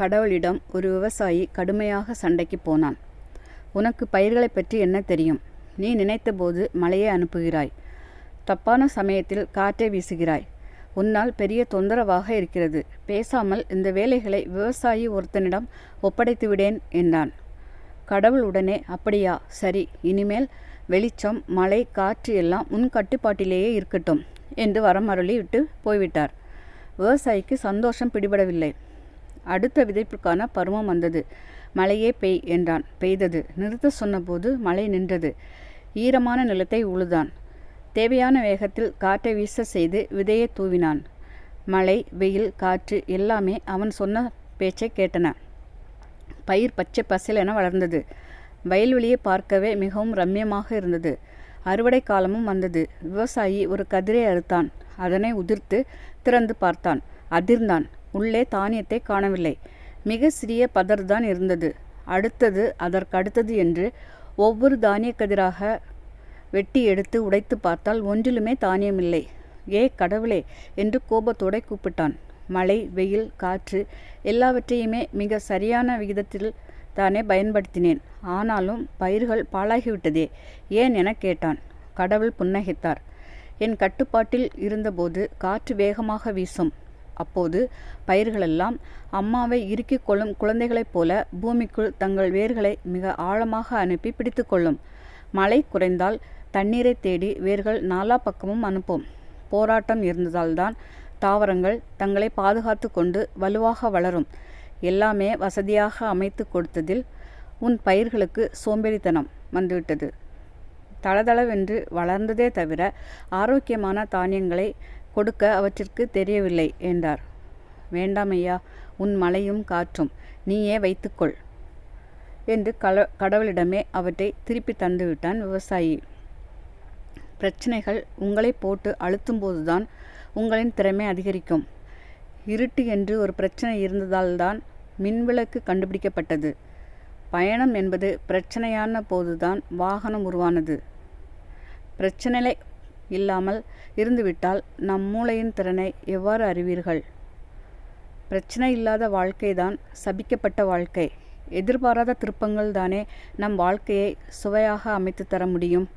கடவுளிடம் ஒரு விவசாயி கடுமையாக சண்டைக்கு போனான். உனக்கு பயிர்களைப் பற்றி என்ன தெரியும்? நீ நினைத்தபோது மழையை அனுப்புகிறாய். தப்பான சமயத்தில் காற்றை வீசுகிறாய். உன்னால் பெரிய தொந்தரவாக இருக்கிறது. பேசாமல் இந்த வேலைகளை விவசாயி ஒருத்தனிடம் ஒப்படைத்து விடேன் என்றான். கடவுள் உடனே அப்படியா சரி இனிமேல் வெளிச்சம் மழை காற்று எல்லாம் உன் கட்டுப்பாட்டிலேயே இருக்கட்டும் என்று வரமருளி விட்டு போய்விட்டார். விவசாயிக்கு சந்தோஷம் பிடிபடவில்லை. அடுத்த விதைப்புக்கான பருவம் வந்தது. மழையே பெய் என்றான். பெய்தது. நிறுத்த சொன்னபோது மழை நின்றது. ஈரமான நிலத்தை உழுதான். தேவையான வேகத்தில் காற்றை வீச செய்து விதையை தூவினான். மழை வெயில் காற்று எல்லாமே அவன் சொன்ன பேச்சை கேட்டன. பயிர் பச்சை பசேலென வளர்ந்தது. வயல்வெளியை பார்க்கவே மிகவும் ரம்யமாக இருந்தது. அறுவடை காலமும் வந்தது. விவசாயி ஒரு கதிரை அறுத்தான். அதனை உதிர்த்து திறந்து பார்த்தான். அதிர்ந்தான். உள்ளே தானியத்தை காணவில்லை. மிக சிறிய பதர்தான் இருந்தது. அடுத்தது அதற்கடுத்தது என்று ஒவ்வொரு தானிய கதிராக வெட்டி எடுத்து உடைத்து பார்த்தால் ஒன்றிலுமே தானியமில்லை. ஏ கடவுளே என்று கோபத்தோட கூப்பிட்டான். மழை வெயில் காற்று எல்லாவற்றையுமே மிக சரியான விகிதத்தில் தானே பயன்படுத்தினேன். ஆனாலும் பயிர்கள் பாழாகிவிட்டதே ஏன் என கேட்டான். கடவுள் புன்னகைத்தார். என் கட்டுப்பாட்டில் இருந்தபோது காற்று வேகமாக வீசும். அப்போது பயிர்களெல்லாம் அம்மாவை இறுக்கிக் கொள்ளும் குழந்தைகளைப் போல பூமிக்குள் தங்கள் வேர்களை மிக ஆழமாக அனுப்பி பிடித்து கொள்ளும். மழை குறைந்தால் தண்ணீரை தேடி வேர்கள் நாலா பக்கமும் அனுப்பும். போராட்டம் இருந்ததால்தான் தாவரங்கள் தங்களை பாதுகாத்து கொண்டு வலுவாக வளரும். எல்லாமே வசதியாக அமைத்து கொடுத்ததில் உன் பயிர்களுக்கு சோம்பேறித்தனம் வந்துவிட்டது. தளதளவென்று வளர்ந்ததே தவிர ஆரோக்கியமான தானியங்களை கொடுக்க அவற்றிற்கு தெரியவில்லை என்றார். வேண்டாம் ஐயா உன் மழையும் காற்றும் நீயே வைத்துக்கொள் என்று கல கடவுளிடமே அவற்றை திருப்பி தந்துவிட்டான் விவசாயி. பிரச்சனைகள் உங்களை போட்டு அழுத்தும்போதுதான் உங்களின் திறமை அதிகரிக்கும். இருட்டு என்று ஒரு பிரச்சனை இருந்ததால்தான் மின்விளக்கு கண்டுபிடிக்கப்பட்டது. பயணம் என்பது பிரச்சனையான போதுதான் வாகனம் உருவானது. பிரச்சனை இல்லாமல் இருந்துவிட்டால் நம் மூளையின் திறனை எவ்வாறு அறிவீர்கள்? பிரச்சனை இல்லாத வாழ்க்கைதான் சபிக்கப்பட்ட வாழ்க்கை. எதிர்பாராத திருப்பங்கள் தானே நம் வாழ்க்கையை சுவையாக அமைத்து தர முடியும்?